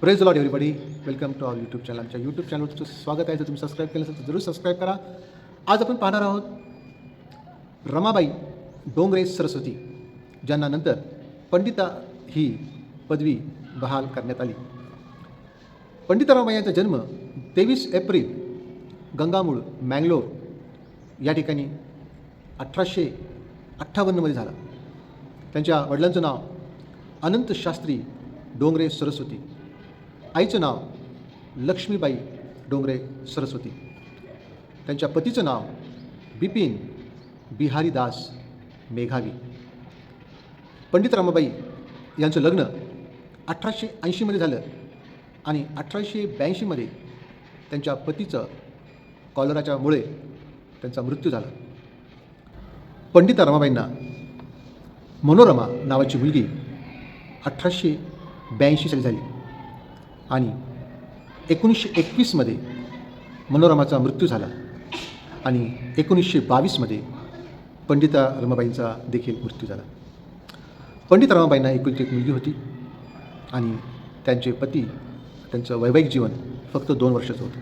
Praise Lord everybody welcome to our YouTube channel आमच्या YouTube चॅनलचं स्वागत आहे. जर तुम्ही सबस्क्राईब केलं असेल तर जरूर सबस्क्राईब करा. आज आपण पाहणार आहोत रमाबाई डोंगरे सरस्वती ज्यांना नंतर पंडिता ही पदवी बहाल करण्यात आली. पंडिता रमाबाई यांचा जन्म तेवीस एप्रिल गंगामूळ मँगलोर या ठिकाणी अठराशे अठ्ठावन्नमध्ये झाला. त्यांच्या वडिलांचं नाव अनंत शास्त्री डोंगरे सरस्वती. आईचं नाव लक्ष्मीबाई डोंगरे सरस्वती. त्यांच्या पतीचं नाव बिपिन बिहारीदास मेघावी. पंडित रामाबाई यांचं लग्न अठराशे ऐंशीमध्ये झालं आणि अठराशे ब्याऐंशीमध्ये त्यांच्या पतीचं कॉलराच्यामुळे त्यांचा मृत्यू झाला. पंडिता रमाबाईंना मनोरमा नावाची मुलगी अठराशे ब्याऐंशी साली झाली. आणि एकोणीसशे एकवीसमध्ये मनोरमाचा मृत्यू झाला. आणि एकोणीसशे बावीसमध्ये पंडिता रमाबाईंचा देखील मृत्यू झाला. पंडित रमाबाईंना एकुलती एक मुलगी होती आणि त्यांचे पती त्यांचं वैवाहिक जीवन फक्त दोन वर्षाचं होतं.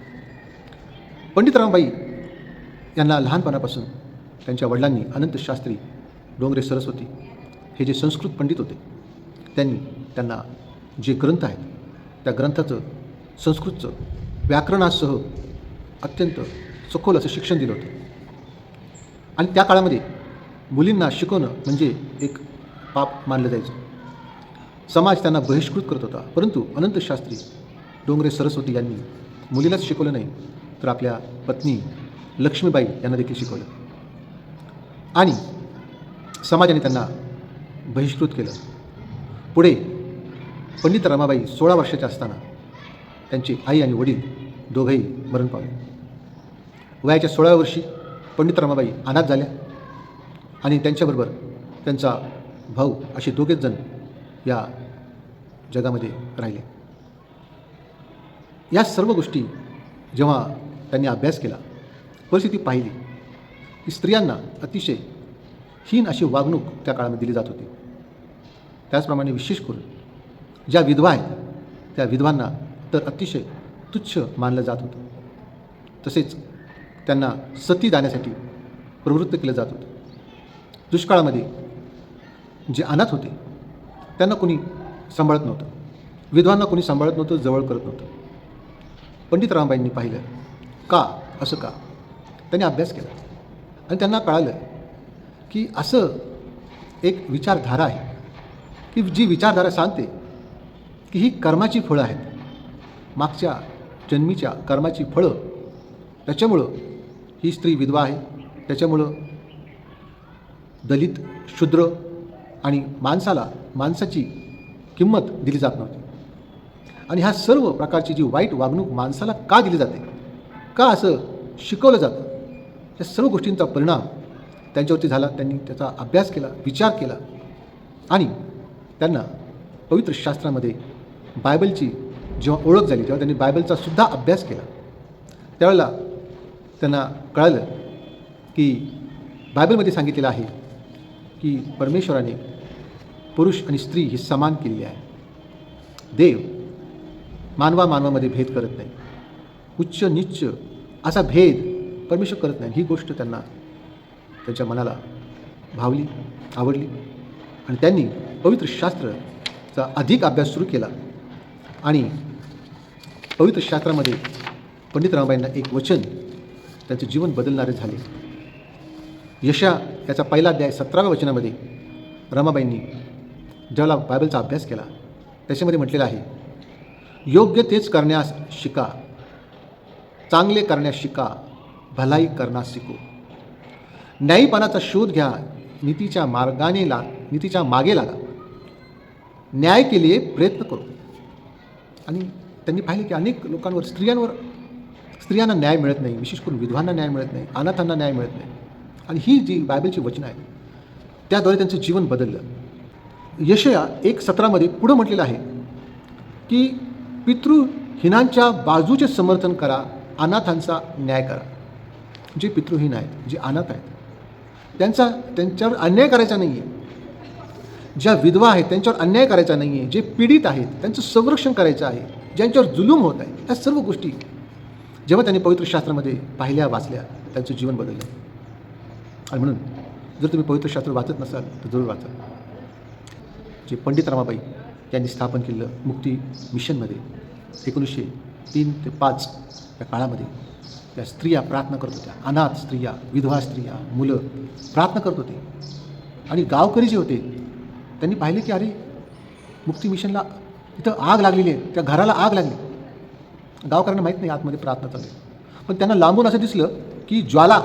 पंडित रमाबाई यांना लहानपणापासून त्यांच्या वडिलांनी अनंत शास्त्री डोंगरे सरस्वती हे जे संस्कृत पंडित होते त्यांनी त्यांना जे ग्रंथ आहेत त्या ग्रंथाचं संस्कृतचं व्याकरणासह अत्यंत सखोल असं शिक्षण दिलं होतं. आणि त्या काळामध्ये मुलींना शिकवणं म्हणजे एक पाप मानलं जायचं. समाज त्यांना बहिष्कृत करत होता. परंतु अनंत शास्त्री डोंगरे सरस्वती यांनी मुलीलाच शिकवलं नाही तर आपल्या पत्नी लक्ष्मीबाई यांना देखील शिकवलं. आणि समाजाने त्यांना बहिष्कृत केलं. पुढे पंडित रमाबाई सोळा वर्षाच्या असताना त्यांची आई आणि वडील दोघंही मरण पावले. वयाच्या सोळाव्या वर्षी पंडित रमाबाई अनाथ झाल्या आणि त्यांच्याबरोबर त्यांचा भाऊ असे दोघेच जण या जगामध्ये राहिले. या सर्व गोष्टी जेव्हा त्यांनी अभ्यास केला परिस्थिती पाहिली की स्त्रियांना अतिशय हीन अशी वागणूक त्या काळामध्ये दिली जात होती. त्याचप्रमाणे विशेष करून ज्या विधवा आहेत त्या विधवांना तर अतिशय तुच्छ मानलं जात होतं. तसेच त्यांना सती जाण्यासाठी प्रवृत्त केलं जात होतं. दुष्काळामध्ये जे अनाथ होते त्यांना कोणी सांभाळत नव्हतं. विधवांना कोणी सांभाळत नव्हतं जवळ करत नव्हतं. पंडित रामबाईंनी पाहिलं का असं का? त्यांनी अभ्यास केला. आणि त्यांना कळालं की असं एक विचारधारा आहे की जी विचारधारा सांगते की ही कर्माची फळं आहेत. मागच्या जन्मीच्या कर्माची फळं. त्याच्यामुळं ही स्त्री विधवा आहे. त्याच्यामुळं दलित शूद्र आणि माणसाला माणसाची किंमत दिली जात नव्हती. आणि ह्या सर्व प्रकारची जी वाईट वागणूक माणसाला का दिली जाते? का असं शिकवलं जातं? या सर्व गोष्टींचा परिणाम त्यांच्यावरती झाला. त्यांनी त्याचा अभ्यास केला विचार केला आणि त्यांना पवित्र शास्त्रामध्ये बायबलची जेव्हा ओळख झाली तेव्हा त्यांनी बायबलचा सुद्धा अभ्यास केला. त्यावेळेला त्यांना कळालं की बायबलमध्ये सांगितलेलं आहे की परमेश्वराने पुरुष आणि स्त्री ही समान केलेली आहे. देव मानवा मानवामध्ये भेद करत नाही. उच्च निच्च असा भेद परमेश्वर करत नाही. ही गोष्ट त्यांना त्यांच्या मनाला भावली आवडली. आणि त्यांनी पवित्र शास्त्राचा अधिक अभ्यास सुरू केला. आणि पवित्र शास्त्रामध्ये पंडित रामबाईंना एक वचन त्यांचं जीवन बदलणारे झाले. यशा याचा पहिला अध्याय सतराव्या वचनामध्ये रमाबाईंनी ज्याला बायबलचा अभ्यास केला त्याच्यामध्ये म्हटलेलं आहे योग्य तेच करण्यास शिका चांगले करण्यास शिका भलाई करण्यास शिको. न्यायीपणाचा शोध घ्या नीतीच्या मार्गाने ला नीतीच्या मागे लागा. न्याय लिए प्रयत्न करू. आणि त्यांनी पाहिले की अनेक लोकांवर स्त्रियांवर स्त्रियांना न्याय मिळत नाही. विशेष करून विधवांना न्याय मिळत नाही. अनाथांना न्याय मिळत नाही. आणि ही जी बायबलची वचनं आहे त्याद्वारे त्यांचं जीवन बदललं. यशया एक सत्रामध्ये पुढं म्हटलेलं आहे की पितृहीनांच्या बाजूचे समर्थन करा अनाथांचा न्याय करा. जे पितृहीन आहेत जे अनाथ आहेत त्यांचा त्यांच्यावर अन्याय करायचा नाही आहे ज्या विधवा आहेत त्यांच्यावर अन्याय करायचा नाही आहे जे पीडित आहेत त्यांचं संरक्षण करायचं आहे ज्यांच्यावर जुलूम होत आहे या सर्व गोष्टी जेव्हा त्यांनी पवित्र शास्त्रामध्ये पाहिल्या वाचल्या त्यांचं जीवन बदललं. आणि म्हणून जर तुम्ही पवित्र शास्त्र वाचत नसाल तर जरूर वाचा. जे पंडित रमाबाई यांनी स्थापन केलेलं मुक्ती मिशनमध्ये एकोणीसशे तीन ते पाच या काळामध्ये त्या स्त्रिया प्रार्थना करत होत्या. अनाथ स्त्रिया विधवा स्त्रिया मुलं प्रार्थना करत होते. आणि गावकरी जे होते त्यांनी पाहिले की अरे मुक्ती मिशनला इथं आग लागलेली आहे त्या घराला आग लागली. गावकऱ्यांना माहीत नाही आतमध्ये प्रार्थना चालू आहे. पण त्यांना लांबून असं दिसलं की ज्वाला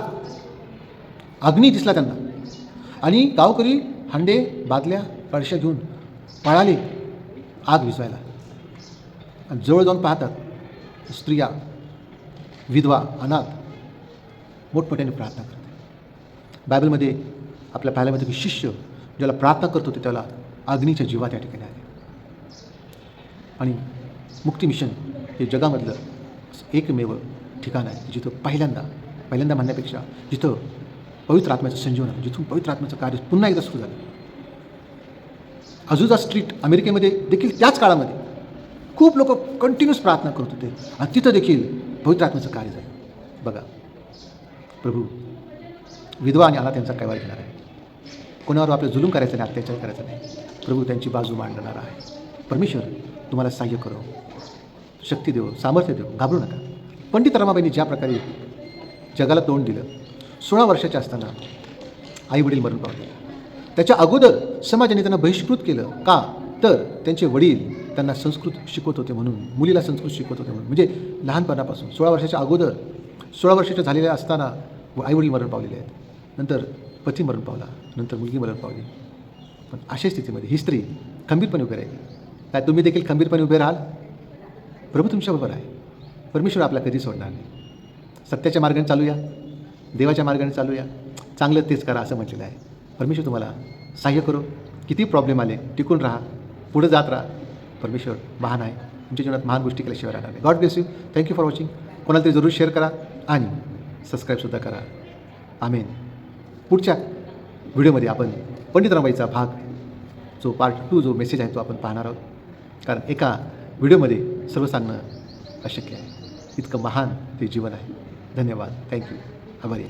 अग्नी दिसला त्यांना. आणि गावकरी हांडे बादल्या पळशा घेऊन पळाले आग विजवायला आणि जवळ जाऊन पाहतात स्त्रिया विधवा अनाथ मोठमोठ्याने प्रार्थना करते बायबलमध्ये आपल्या पाहायला मिळतं की शिष्य ज्याला प्रार्थना करत होते त्याला अग्नीच्या जीवा त्या ठिकाणी आले. आणि मुक्ती मिशन हे जगामधलं एकमेव ठिकाण आहे जिथं पहिल्यांदा पहिल्यांदा म्हणण्यापेक्षा जिथं पवित्र आत्म्याचं संजीवन आहे जिथून पवित्र आत्म्याचं कार्य पुन्हा एकदा सुरू झालं. अजुजा स्ट्रीट अमेरिकेमध्ये देखील त्याच काळामध्ये खूप लोक कंटिन्यूस प्रार्थना करत होते आणि तिथं देखील पवित्र आत्म्याचं कार्य झालं. बघा प्रभू विधवा आणि आला त्यांचा कैवार घेणार आहे. कोणावर आपलं जुलूम करायचं नाही अत्याचार करायचा नाही. प्रभू त्यांची बाजू मांडणार आहे. परमेश्वर तुम्हाला सहाय्य करो. शक्ती देव सामर्थ्य देव घाबरू नका. पंडित रमाबाईंनी ज्या प्रकारे जगाला तोंड दिलं सोळा वर्षाच्या असताना आई वडील मरण पावले. त्याच्या अगोदर समाजाने त्यांना बहिष्कृत केलं. का? तर त्यांचे वडील त्यांना संस्कृत शिकवत होते म्हणून मुलीला संस्कृत शिकवत होते म्हणून. म्हणजे लहानपणापासून सोळा वर्षाच्या अगोदर सोळा वर्षाच्या झालेल्या असताना आईवडील मरण पावलेले आहेत. नंतर पती मरण पावला नंतर मुलगी मरण पावली. पण अशा स्थितीमध्ये ही स्त्री खंबीरपणे उभी राहिली. काय तुम्ही देखील खंबीरपणे उभे राहाल? प्रभू तुमच्याबरोबर आहे. परमेश्वर आपला कधी सोडणार नाही. सत्याच्या मार्गाने चालूया. देवाच्या मार्गाने चालूया. चांगलं तेच करा असं म्हटलेलं आहे. परमेश्वर तुम्हाला सहाय्य करो. किती प्रॉब्लेम आले टिकून राहा. पुढं जात राहा. परमेश्वर महान आहे. तुमच्या जीवनात महान गोष्टी केल्याशिवाय राहणार नाही. God bless you thank you for watching कोणाला तरी जरूर शेअर करा आणि सबस्क्राईबसुद्धा करा. आमेन पुढच्या व्हिडिओमध्ये आपण पंडित रमाईचा भाग जो पार्ट टू जो मेसेज आहे तो आपण पाहणार आहोत. कारण एका व्हिडिओमध्ये सर्व सांगणं अशक्य आहे. इतकं महान ते जीवन आहे. धन्यवाद. थँक्यू आभारी